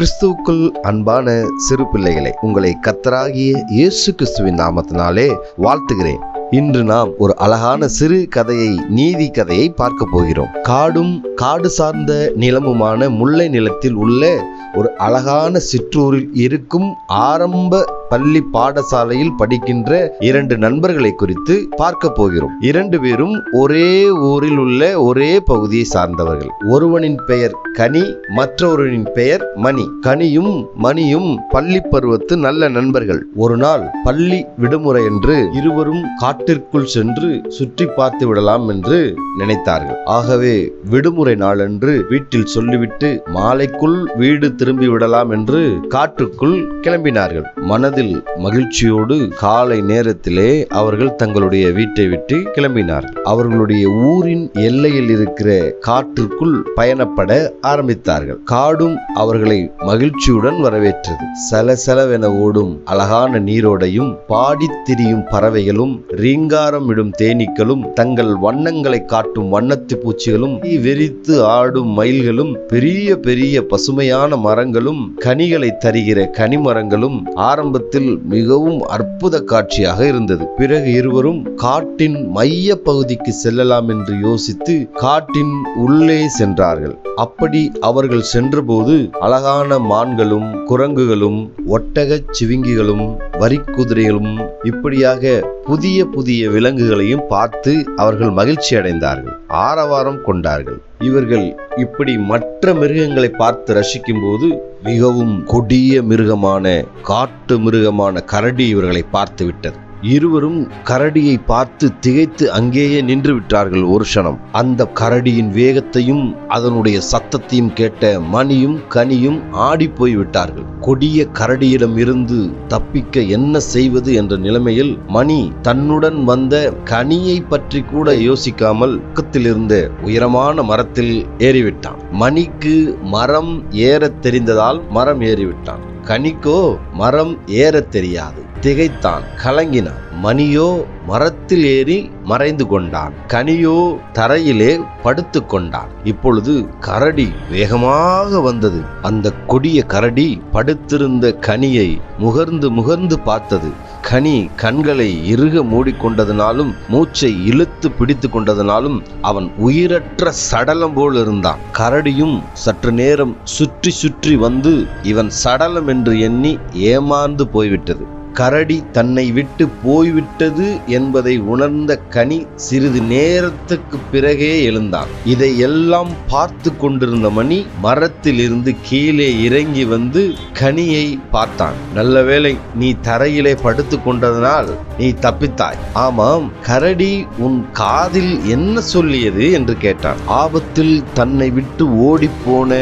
கிறிஸ்துவுக்குள் அன்பான சிறு பிள்ளைகளை உங்களை கத்தராகிய இயேசு கிறிஸ்துவின் நாமத்தினாலே வாழ்த்துகிறேன். இன்று நாம் ஒரு அழகான சிறு கதையை நீதி கதையை பார்க்க போகிறோம். காடும் காடு சார்ந்த நிலமுமான முல்லை நிலத்தில் உள்ள ஒரு அழகான சிற்றூரில் இருக்கும் ஆரம்ப பள்ளி பாடசாலையில் படிக்கின்ற இரண்டு நண்பர்களை குறித்து பார்க்க போகிறோம். இரண்டு பேரும் ஒரே ஊரில் உள்ள ஒரே பகுதியை சார்ந்தவர்கள். ஒருவனின் பெயர் கனி மற்றொருவனின் பெயர் மணி. கனியும் மணியும் பள்ளி பருவத்து நல்ல நண்பர்கள். ஒரு நாள் பள்ளி விடுமுறை என்று இருவரும் காட்டிற்குள் சென்று சுற்றி பார்த்து விடலாம் என்று நினைத்தார்கள். ஆகவே விடுமுறை நாளன்று வீட்டில் சொல்லிவிட்டு மாலைக்குள் வீடு திரும்பி விடலாம் என்று காட்டுக்குள் கிளம்பினார்கள். மனது மனதில் மகிழ்ச்சியோடு காலை நேரத்திலே அவர்கள் தங்களுடைய வீட்டை விட்டு கிளம்பினார்கள். அவர்களுடைய ஊரின் எல்லையில் இருக்கிற காட்டிற்குள் பயணப்பட ஆரம்பித்தார்கள். காடும் அவர்களை மகிழ்ச்சியுடன் வரவேற்றது. சலசலவென ஓடும் அழகான நீரோடையும் பாடித் திரியும் பறவைகளும் ரீங்காரம் இடும் தேனீக்களும் தங்கள் வண்ணங்களை காட்டும் வண்ணத்து பூச்சிகளும் வெறித்து ஆடும் மயில்களும் பெரிய பெரிய பசுமையான மரங்களும் கனிகளை தருகிற கனிமரங்களும் ஆரம்பத்தில் மிகவும் அற்புத காட்சியாக இருந்தது. பிறகு இருவரும் காட்டின் மைய பகுதிக்கு செல்லலாம் என்று யோசித்து காட்டின் உள்ளே சென்றார்கள். அப்படி அவர்கள் சென்றபோது அழகான மான்களும் குரங்குகளும் ஒட்டகச் சிவிங்கிகளும் வரிக்குதிரைகளும் இப்படியாக புதிய புதிய விலங்குகளையும் பார்த்து அவர்கள் மகிழ்ச்சி அடைந்தார்கள் ஆரவாரம் கொண்டார்கள். இவர்கள் இப்படி மற்ற மிருகங்களை பார்த்து ரசிக்கும் போது மிகவும் கொடிய மிருகமான காட்டு மிருகமான கரடி இவர்களை பார்த்து விட்டது. இருவரும் கரடியை பார்த்து திகைத்து அங்கேயே நின்று விட்டார்கள் ஒரு க்ஷணம். அந்த கரடியின் வேகத்தையும் அதனுடைய சத்தத்தையும் கேட்ட மணியும் கனியும் ஆடி போய் விட்டார்கள் கொடிய கரடியிடம் இருந்து தப்பிக்க என்ன செய்வது என்ற நிலைமையில் மணி தன்னுடன் வந்த கனியை பற்றி கூட யோசிக்காமல் பக்கத்தில் இருந்த உயரமான மரத்தில் ஏறிவிட்டான். மணிக்கு மரம் ஏறத் தெரிந்ததால் மரம் ஏறிவிட்டான். கனிக்கோ மரம் ஏறத் தெரியாது. திகைத்தான் கலங்கினான். மணியோ மரத்தில் ஏறி மறைந்து கொண்டான். கனியோ தரையிலே படுத்து கொண்டான். இப்பொழுது கரடி வேகமாக வந்தது. அந்த கொடிய கரடி படுத்திருந்த கனியை முகர்ந்து முகர்ந்து பார்த்தது. கனி கண்களை இறுக மூடிக்கொண்டதனாலும் மூச்சை இழுத்து பிடித்து கொண்டதனாலும் அவன் உயிரற்ற சடலம் போல் இருந்தான். கரடியும் சற்று நேரம் சுற்றி சுற்றி வந்து இவன் சடலம் என்று எண்ணி ஏமாந்து போய்விட்டது. கரடி தன்னை விட்டு போய்விட்டது என்பதை உணர்ந்த கனி சிறிது நேரத்துக்கு பிறகே எழுந்தான். இதை எல்லாம் பார்த்து கொண்டிருந்த மணி மரத்திலிருந்து கீழே இறங்கி வந்து கனியை பார்த்தான். நல்ல வேளை நீ தரையிலே படுத்து கொண்டதனால் நீ தப்பித்தாய். ஆமாம் கரடி உன் காதில் என்ன சொல்லியது என்று கேட்டான். ஆபத்தில் தன்னை விட்டு ஓடிப்போன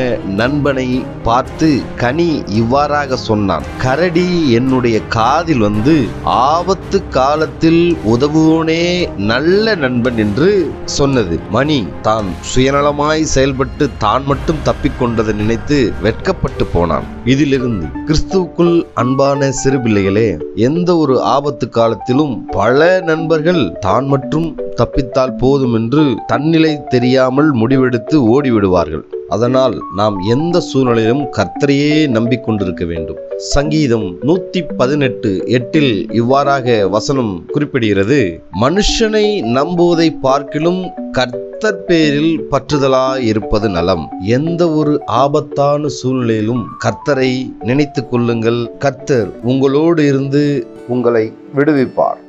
நண்பனை பார்த்து கனி இவ்வாறாக சொன்னான். கரடி என்னுடைய காதில் வந்து ஆபத்து காலத்தில் உதவுவோனே நல்ல நண்பன் என்று சொன்னது. மணி தான் சுயநலமாய் செயல்பட்டு தான் மட்டும் தப்பிக்கொண்டதை நினைத்து வெட்கப்பட்டு போனான். இதிலிருந்து கிறிஸ்துவுக்குள் அன்பான சிறு பிள்ளைகளே எந்த ஒரு ஆபத்து காலத்திலும் பல நண்பர்கள் தான் மட்டும் தப்பித்தால் போதும் என்று தன்னிலை தெரியாமல் முடிவெடுத்து ஓடிவிடுவார்கள். அதனால் நாம் எந்த சூழ்நிலையிலும் கர்த்தரையே நம்பிக்கொண்டிருக்க வேண்டும். சங்கீதம் நூத்தி பதினெட்டு எட்டில் இவ்வாறாக வசனம் குறிப்பிடுகிறது. மனுஷனை நம்புவதை பார்க்கிலும் கர்த்தர் பேரில் பற்றுதலாய் இருப்பது நலம். எந்த ஒரு ஆபத்தான சூழ்நிலையிலும் கர்த்தரை நினைத்து கொள்ளுங்கள். கர்த்தர் உங்களோடு இருந்து உங்களை விடுவிப்பார்.